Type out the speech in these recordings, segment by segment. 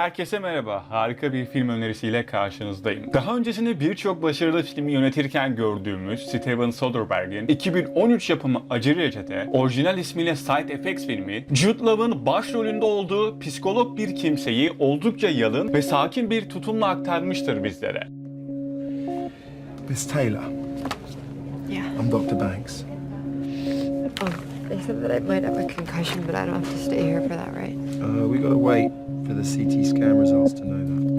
Herkese merhaba. Harika bir film önerisiyle karşınızdayım. Daha öncesinde birçok başarılı filmi yönetirken gördüğümüz Steven Soderbergh'in 2013 yapımı Acı Reçete, orijinal ismiyle Side Effects filmi, Jude Law'ın başrolünde olduğu psikolog bir kimseyi oldukça yalın ve sakin bir tutumla aktarmıştır bizlere. Miss Taylor, Yeah. I'm Dr. Banks. Oh, they said that I might have a concussion, but I don't have to stay here for that, right? Uh, we gotta wait for the CT scan results to know that.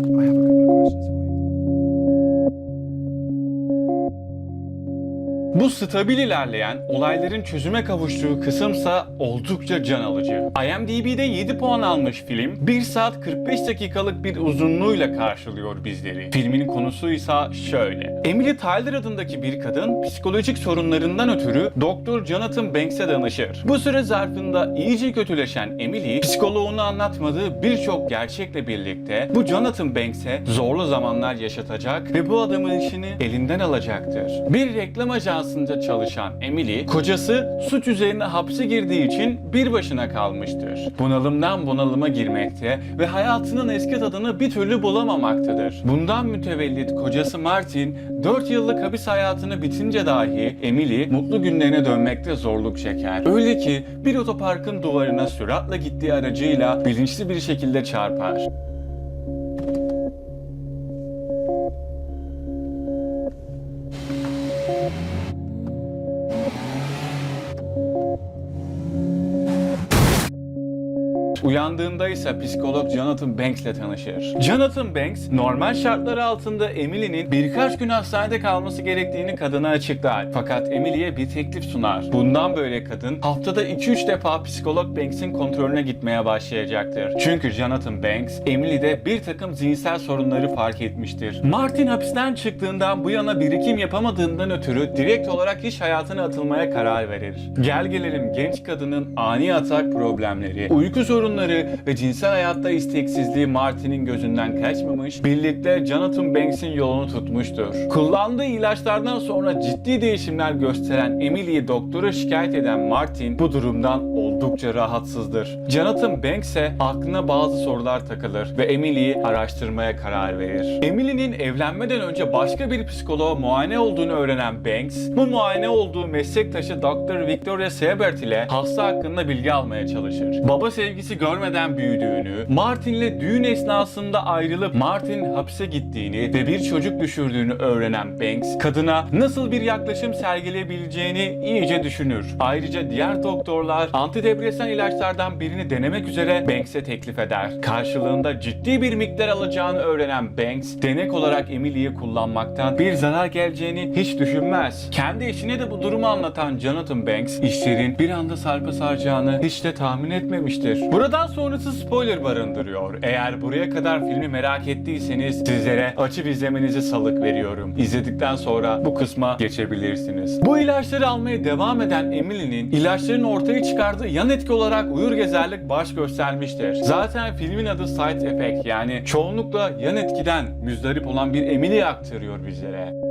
Bu stabil ilerleyen, olayların çözüme kavuştuğu kısımsa oldukça can alıcı. IMDb'de 7 puan almış film, 1 saat 45 dakikalık bir uzunluğuyla karşılıyor bizleri. Filmin konusuysa şöyle. Emily Tyler adındaki bir kadın psikolojik sorunlarından ötürü Doktor Jonathan Banks'e danışır. Bu süre zarfında iyice kötüleşen Emily, psikoloğuna anlatmadığı birçok gerçekle birlikte bu Jonathan Banks'e zorlu zamanlar yaşatacak ve bu adamın işini elinden alacaktır. Bir reklam ajansında çalışan Emily, kocası suç üzerine hapse girdiği için bir başına kalmıştır. Bunalımdan bunalıma girmekte ve hayatının eski tadını bir türlü bulamamaktadır. Bundan mütevellit kocası Martin, 4 yıllık hapis hayatını bitince dahi Emily mutlu günlerine dönmekte zorluk çeker. Öyle ki bir otoparkın duvarına süratle gittiği aracıyla bilinçli bir şekilde çarpar. Uyandığında ise psikolog Jonathan Banks ile tanışır. Jonathan Banks, normal şartlar altında Emily'nin birkaç gün hastanede kalması gerektiğini kadına açıklar. Fakat Emily'ye bir teklif sunar. Bundan böyle kadın haftada 2-3 defa psikolog Banks'in kontrolüne gitmeye başlayacaktır. Çünkü Jonathan Banks, Emily'de bir takım zihinsel sorunları fark etmiştir. Martin hapisten çıktığından bu yana birikim yapamadığından ötürü direkt olarak iş hayatına atılmaya karar verir. Gel gelelim genç kadının ani atak problemleri, uyku sorunları ve cinsel hayatta isteksizliği Martin'in gözünden kaçmamış, birlikte Jonathan Banks'in yolunu tutmuştur. Kullandığı ilaçlardan sonra ciddi değişimler gösteren Emily'yi doktora şikayet eden Martin bu durumdan oldukça rahatsızdır. Jonathan Banks ise aklına bazı sorular takılır ve Emily'yi araştırmaya karar verir. Emily'nin evlenmeden önce başka bir psikoloğa muayene olduğunu öğrenen Banks, bu muayene olduğu meslektaşı Dr. Victoria Sebert ile hasta hakkında bilgi almaya çalışır. Baba sevgisi görmeden büyüdüğünü, Martin'le düğün esnasında ayrılıp Martin hapse gittiğini ve bir çocuk düşürdüğünü öğrenen Banks, kadına nasıl bir yaklaşım sergileyebileceğini iyice düşünür. Ayrıca diğer doktorlar antidepresan ilaçlardan birini denemek üzere Banks'e teklif eder. Karşılığında ciddi bir miktar alacağını öğrenen Banks, denek olarak Emily'yi kullanmaktan bir zarar geleceğini hiç düşünmez. Kendi eşine de bu durumu anlatan Jonathan Banks, işlerin bir anda sarpa saracağını hiç de tahmin etmemiştir. Buradan sonrası spoiler barındırıyor. Eğer buraya kadar filmi merak ettiyseniz sizlere açıp izlemenizi salık veriyorum. İzledikten sonra bu kısma geçebilirsiniz. Bu ilaçları almaya devam eden Emily'nin ilaçların ortaya çıkardığı yan etki olarak uyur gezerlik baş göstermiştir. Zaten filmin adı Side Effect yani çoğunlukla yan etkiden müzdarip olan bir Emily'yi aktarıyor bizlere.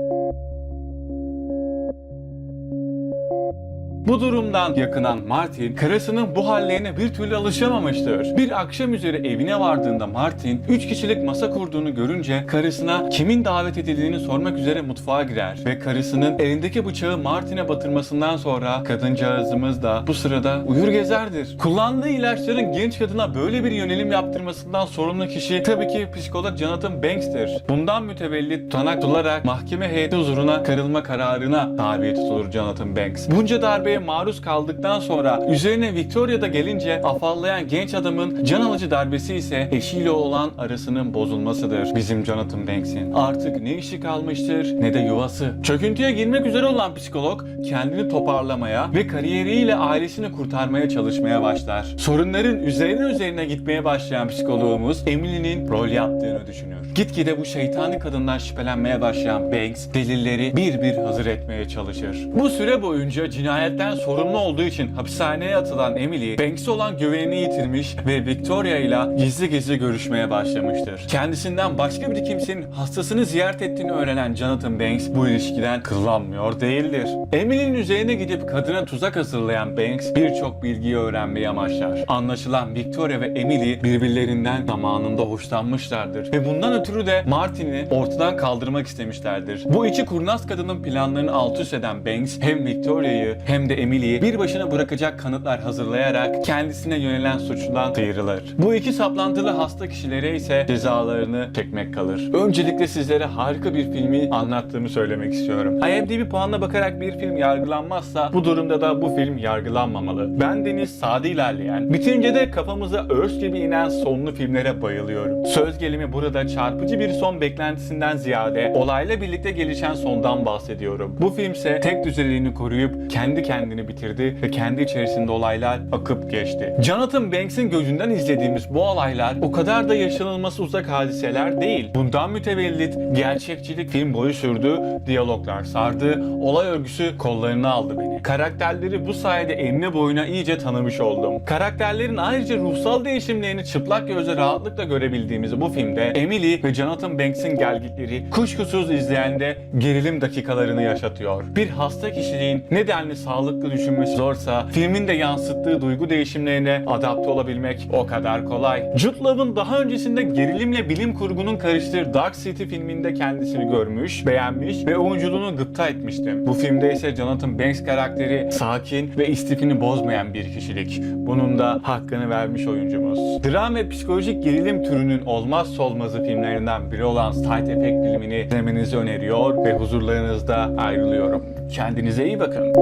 Bu durumdan yakınan Martin, karısının bu hallerine bir türlü alışamamıştır. Bir akşam üzeri evine vardığında Martin, 3 kişilik masa kurduğunu görünce karısına kimin davet edildiğini sormak üzere mutfağa girer. Ve karısının elindeki bıçağı Martin'e batırmasından sonra kadıncağızımız da bu sırada uyur gezerdir. Kullandığı ilaçların genç kadına böyle bir yönelim yaptırmasından sorumlu kişi tabii ki psikolog Jonathan Banks'tir. Bundan mütevellit tutanak tutularak mahkeme heyeti huzuruna karılma kararına tabi tutulur Jonathan Banks. Bunca darbeye maruz kaldıktan sonra üzerine Victoria'da gelince afallayan genç adamın can alıcı darbesi ise eşiyle olan arasının bozulmasıdır bizim Jonathan Banks'in. Artık ne işi kalmıştır ne de yuvası. Çöküntüye girmek üzere olan psikolog kendini toparlamaya ve kariyeriyle ailesini kurtarmaya çalışmaya başlar. Sorunların üzerine üzerine gitmeye başlayan psikoloğumuz Emily'nin rol yaptığını düşünür. Gitgide bu şeytani kadından şüphelenmeye başlayan Banks delilleri bir bir hazır etmeye çalışır. Bu süre boyunca cinayetler cinayetten sorumlu olduğu için hapishaneye atılan Emily, Banks'e olan güvenini yitirmiş ve Victoria ile gizli gizli görüşmeye başlamıştır. Kendisinden başka bir kimsenin hastasını ziyaret ettiğini öğrenen Jonathan Banks bu ilişkiden kıllanmıyor değildir. Emily'nin üzerine gidip kadına tuzak hazırlayan Banks birçok bilgiyi öğrenmeyi amaçlar. Anlaşılan Victoria ve Emily birbirlerinden zamanında hoşlanmışlardır ve bundan ötürü de Martin'i ortadan kaldırmak istemişlerdir. Bu iki kurnaz kadının planlarını alt üst eden Banks hem Victoria'yı hem de Emily'yi bir başına bırakacak kanıtlar hazırlayarak kendisine yönelen suçludan sıyrılır. Bu iki saplantılı hasta kişilere ise cezalarını çekmek kalır. Öncelikle sizlere harika bir filmi anlattığımı söylemek istiyorum. IMDb puanına bakarak bir film yargılanmazsa bu durumda da bu film yargılanmamalı. Ben Deniz sade ilerleyen, bitince de kafamıza örs gibi inen sonlu filmlere bayılıyorum. Söz gelimi burada çarpıcı bir son beklentisinden ziyade olayla birlikte gelişen sondan bahsediyorum. Bu filmse tek düzeliğini koruyup kendi kendini bitirdi ve kendi içerisinde olaylar akıp geçti. Jonathan Banks'in gözünden izlediğimiz bu olaylar o kadar da yaşanılması uzak hadiseler değil. Bundan mütevellit gerçekçilik film boyu sürdü, diyaloglar sardı, olay örgüsü kollarına aldı beni. Karakterleri bu sayede enine boyuna iyice tanımış oldum. Karakterlerin ayrıca ruhsal değişimlerini çıplak gözle rahatlıkla görebildiğimiz bu filmde Emily ve Jonathan Banks'in gelgitleri kuşkusuz izleyende gerilim dakikalarını yaşatıyor. Bir hasta kişiliğin nedenli sağlıklı düşünmesi zorsa filmin de yansıttığı duygu değişimlerine adapte olabilmek o kadar kolay. Jude Law'ın daha öncesinde gerilimle bilim kurgunun karıştığı Dark City filminde kendisini görmüş, beğenmiş ve oyunculuğunu gıpta etmiştim. Bu filmde ise Jonathan Banks karakteri sakin ve istifini bozmayan bir kişilik. Bunun da hakkını vermiş oyuncumuz. Dram ve psikolojik gerilim türünün olmazsa olmazı filmlerinden biri olan Side Effect filmini izlemenizi öneriyor ve huzurlarınızda ayrılıyorum. Kendinize iyi bakın.